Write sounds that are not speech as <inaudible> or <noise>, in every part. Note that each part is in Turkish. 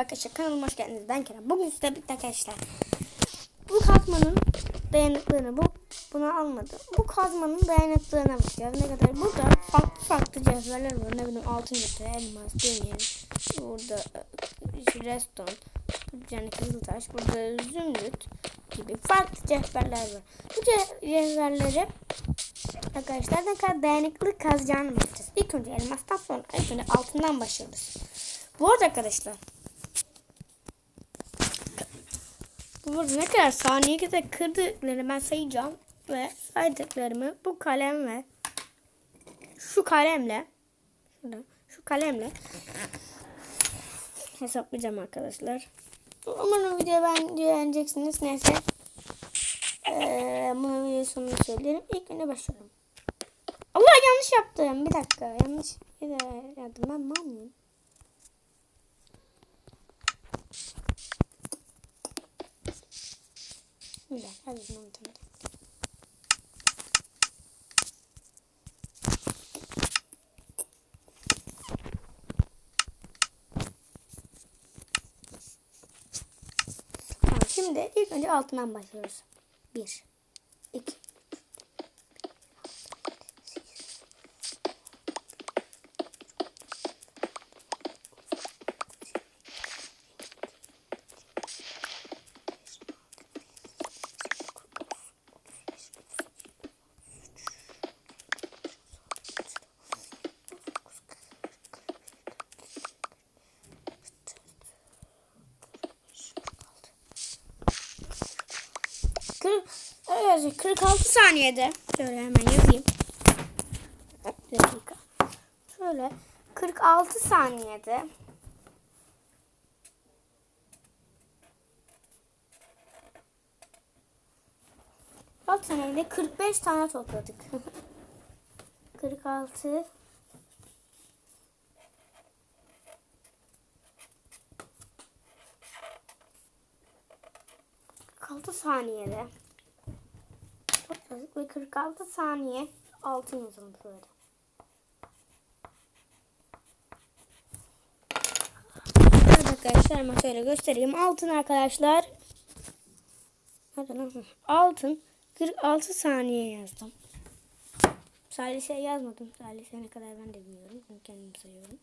Arkadaşlar kanalıma hoş geldiniz. Ben Kerem. Bugün size birlikte arkadaşlar. Bu kazmanın dayanıklılığını bu buna almadım. Bu kazmanın dayanıklılığına bakacağız. Ne kadar burada farklı farklı cevherler var. Ne bileyim altın cevher, elmas, demir, burada e, reston, yani kızıltaş, burada zümrüt gibi farklı cevherler var. Bu ce- cevherleri arkadaşlar ne kadar dayanıklı kazacağını bakacağız. İlk önce elmastan sonra ilk önce altından başlıyoruz. Bu arada arkadaşlar Burada ne kadar saniye kadar kırdıklarını ben sayacağım ve saydıklarımı bu kalem ve şu kalemle şurada, şu kalemle hesaplayacağım arkadaşlar. Umarım videoyu ben beğeneceksiniz. Neyse. Ee, bunu video sonunda söylerim. İlk önce başlıyorum. Allah yanlış yaptım. Bir dakika. Yanlış yaptım. Ben mal mıyım? Güzel. Hadi unutalım. Tamam, şimdi ilk önce altından başlıyoruz. 1 2 evet, 46 saniyede. Şöyle hemen yazayım. Dakika. Şöyle 46 saniyede. Alt saniyede 45 tane topladık. <laughs> 46 46 saniyede topladık ve 46 saniye altın böyle. Evet arkadaşlar ama şöyle göstereyim. Altın arkadaşlar. Altın 46 saniye yazdım. Salise yazmadım. Salise ne kadar ben de bilmiyorum. Ben kendim sayıyorum.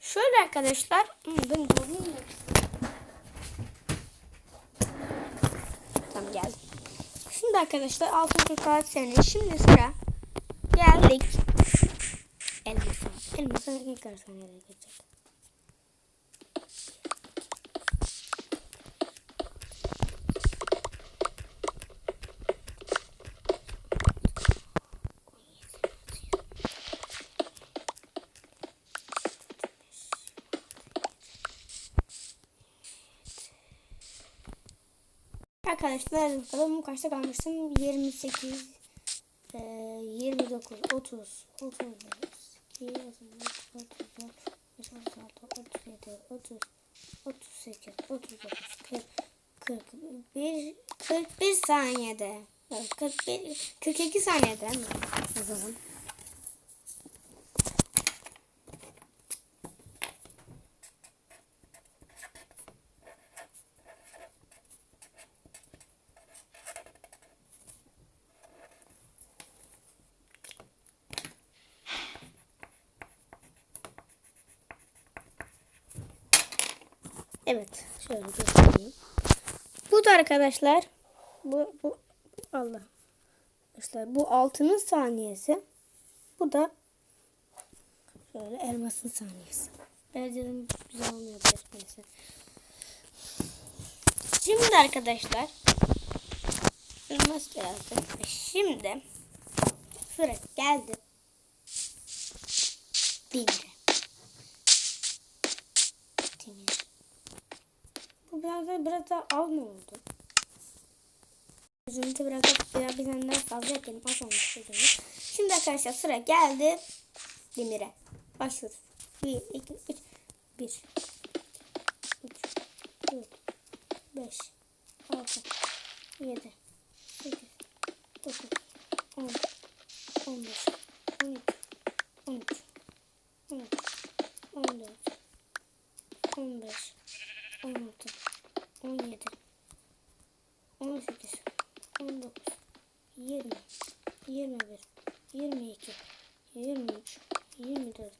Şöyle arkadaşlar. Hmm, ben doğruyum Geldim. Şimdi arkadaşlar altın 46 saniye. Şimdi sıra geldik. Elmasa. Elmasa ne kadar saniyede Arkadaşlar bakalım kaçta kalmıştım? 28 e, 29 30 31 32 33 34 35 36 37 30 38 39 40 41 41 saniyede 41 42 saniyede mi? Yazalım. Evet. Şöyle göstereyim. Bu da arkadaşlar bu, bu Allah. Arkadaşlar bu altının saniyesi. Bu da şöyle elmasın saniyesi. Benzer'in güzel olmayabilir. Neyse. Şimdi arkadaşlar elmas yazdık. Şimdi sıra geldi. Demire. Biraz da biraz daha az mı oldu? Üzüntü da biraz bizden daha fazla yapayım. Az olmuş üzüntü. Şimdi arkadaşlar sıra geldi. Demir'e. Başlıyoruz. 1, 2, 3, 1, 20, 21, 22, 23, 24,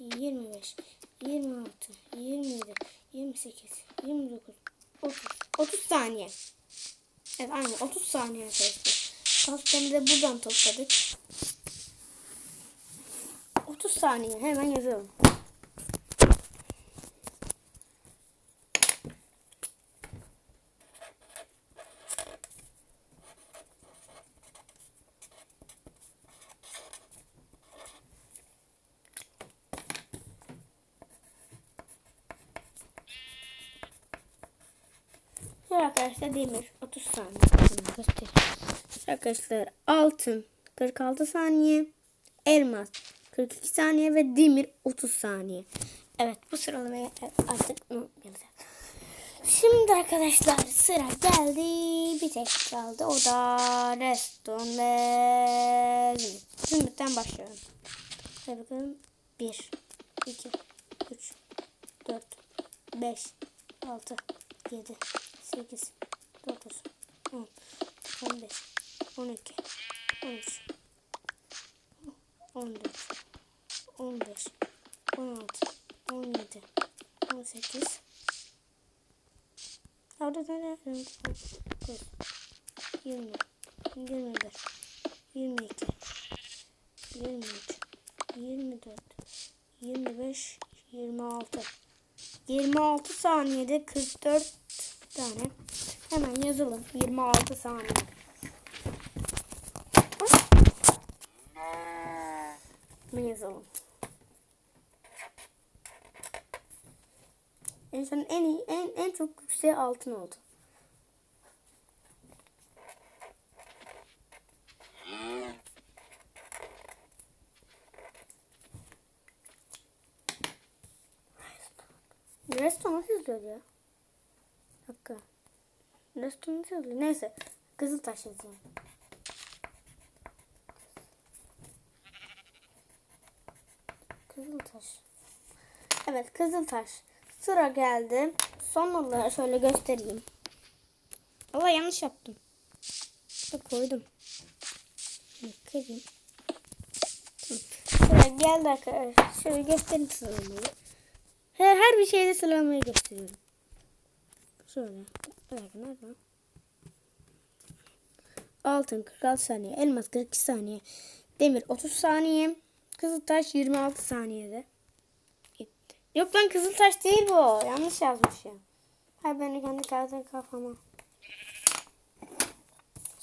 25, 26, 27, 28, 29, 30. 30 saniye. Evet aynı 30 saniye arkadaşlar. Pastamızı buradan topladık. 30 saniye hemen yazıyorum. Şöyle arkadaşlar demir 30 saniye. Arkadaşlar altın 46 saniye. Elmas 42 saniye ve demir 30 saniye. Evet bu sıralamayı artık. Şimdi arkadaşlar sıra geldi. Bir tek kaldı. O da Reston ve Zümrüt. Zümrüt'ten başlıyorum. Hadi bakalım. 1, 2, 3, 4, 5, 6, 7, 8, 9, 10, 11, 12, 13, 14, 15, 16, 17, 18, Orada ne? 20, 21, 22, 23, 24, 25, 26. 26 saniyede 44 tane. Hemen yazalım. 26 saniye. Hemen yazalım. Son en iyi, en, en çok yükseği altın oldu. Resto nasıl yazıyor ya? Dakika. Nasıl yazıyor? Neyse. Kızıltaş yazayım. Kızıltaş. Evet Kızıltaş. Sıra geldi. Son olarak şöyle göstereyim. Allah yanlış yaptım. İşte koydum. Kırayım. Sıra geldi arkadaşlar. Şöyle göstereyim sıralamayı. Her, her bir şeyde sıralamayı gösteriyorum. Bir dakika nerede? Altın 46 saniye. Elmas 42 saniye. Demir 30 saniye. Kızıltaş 26 saniyede. Gitti. Yok lan Kızıltaş değil bu. Yanlış yazmışım. Hayır ben de kendi kağıdım kafama.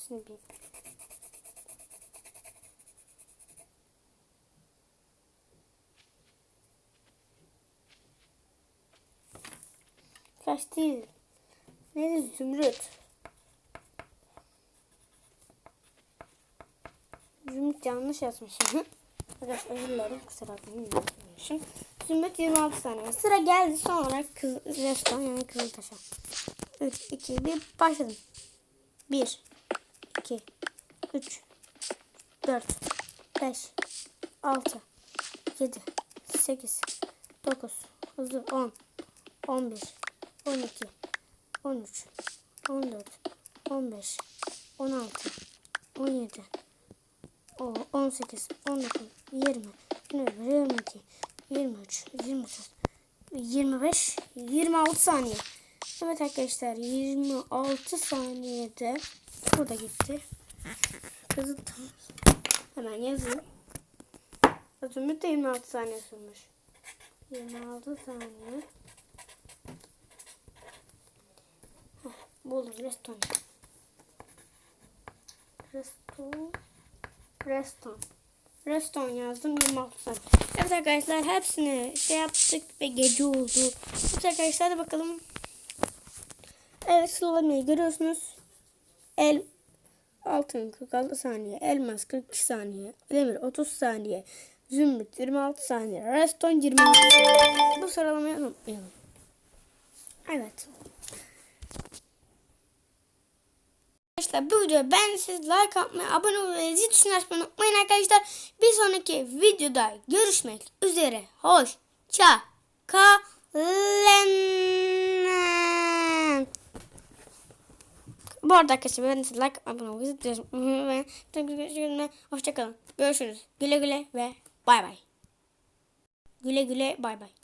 Şimdi bir. Taş değil. Neydi zümrüt? Zümrüt yanlış yazmışım. <laughs> Arkadaşlar özür dilerim. Kusura bakmayın. Zümrüt 26 saniye. Sıra geldi son olarak kız, restoran yani Kızıltaş'a. 3, 2, 1 başladım. 1, 2, 3, 4, 5, 6, 7, 8, 9, hızlı 10, 11, 12, 13, 14, 15, 16, 17, o 18, 19, 20, 21, 22, 23, 24, 25, 26 saniye. Evet arkadaşlar 26 saniyede bu da gitti. Kızıl Hemen yazayım. Zümrüt de 26 saniye sürmüş. 26 saniye. Buldum reston. Reston. Reston. Reston yazdım 26 saniye. Evet arkadaşlar hepsini şey yaptık ve gece oldu. Evet arkadaşlar hadi bakalım. Evet sıralamayı görüyorsunuz. El altın 46 saniye, elmas 42 saniye, demir 30 saniye, zümrüt 26 saniye, reston 26 saniye. Bu sıralamayı unutmayalım. Evet. Arkadaşlar bu videoyu beğendiyseniz like atmayı, abone olmayı, zil tuşunu açmayı unutmayın arkadaşlar. Bir sonraki videoda görüşmek üzere. Hoşça kalın. Bu arada arkadaşlar beğendiyseniz like, abone olmayı, zil unutmayın. Hoşça kalın. Görüşürüz. Güle güle ve bay bay. Güle güle bay bay.